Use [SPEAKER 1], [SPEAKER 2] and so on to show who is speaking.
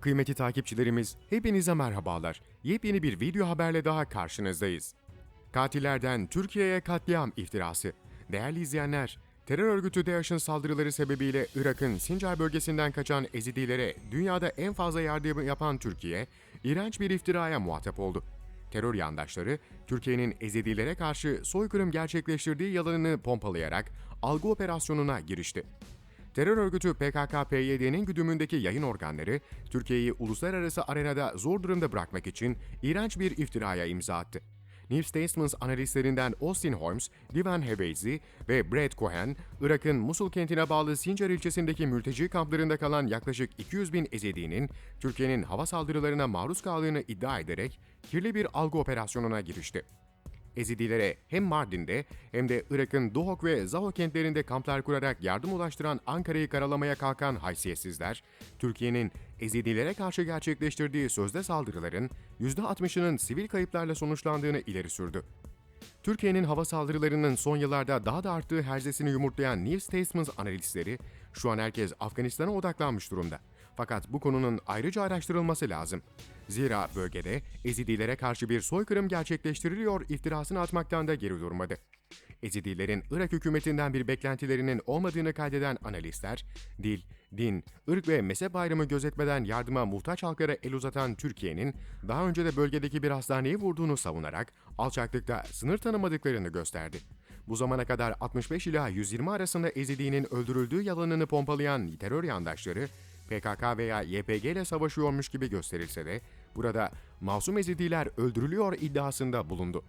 [SPEAKER 1] Kıymetli takipçilerimiz, hepinize merhabalar. Yepyeni bir video haberle daha karşınızdayız. Katillerden Türkiye'ye katliam iftirası. Değerli izleyenler, terör örgütü DAEŞ'in saldırıları sebebiyle Irak'ın Sincar bölgesinden kaçan Ezidilere dünyada en fazla yardım yapan Türkiye, iğrenç bir iftiraya muhatap oldu. Terör yandaşları, Türkiye'nin Ezidilere karşı soykırım gerçekleştirdiği yalanını pompalayarak algı operasyonuna girişti. Terör örgütü PKK-PYD'nin güdümündeki yayın organları, Türkiye'yi uluslararası arenada zor durumda bırakmak için iğrenç bir iftiraya imza attı. New Statesman analistlerinden Austin Holmes, Divan Hebezi ve Brad Cohen, Irak'ın Musul kentine bağlı Sincar ilçesindeki mülteci kamplarında kalan yaklaşık 200 bin Ezedi'nin Türkiye'nin hava saldırılarına maruz kaldığını iddia ederek kirli bir algı operasyonuna girişti. Ezidilere hem Mardin'de hem de Irak'ın Duhok ve Zaho kentlerinde kamplar kurarak yardım ulaştıran Ankara'yı karalamaya kalkan haysiyetsizler, Türkiye'nin Ezidilere karşı gerçekleştirdiği sözde saldırıların %60'ının sivil kayıplarla sonuçlandığını ileri sürdü. Türkiye'nin hava saldırılarının son yıllarda daha da arttığı herzesini yumurtlayan New Statesman analistleri, şu an herkes Afganistan'a odaklanmış durumda. Fakat bu konunun ayrıca araştırılması lazım. Zira bölgede Ezidilere karşı bir soykırım gerçekleştiriliyor iftirasını atmaktan da geri durmadı. Ezidilerin Irak hükümetinden bir beklentilerinin olmadığını kaydeden analistler, dil, din, ırk ve mezhep ayrımı gözetmeden yardıma muhtaç halklara el uzatan Türkiye'nin daha önce de bölgedeki bir hastaneyi vurduğunu savunarak alçaklıkta sınır tanımadıklarını gösterdi. Bu zamana kadar 65 ila 120 arasında Ezidi'nin öldürüldüğü yalanını pompalayan terör yandaşları, PKK veya YPG ile savaşıyormuş gibi gösterilse de burada masum Ezidiler öldürülüyor iddiasında bulundu.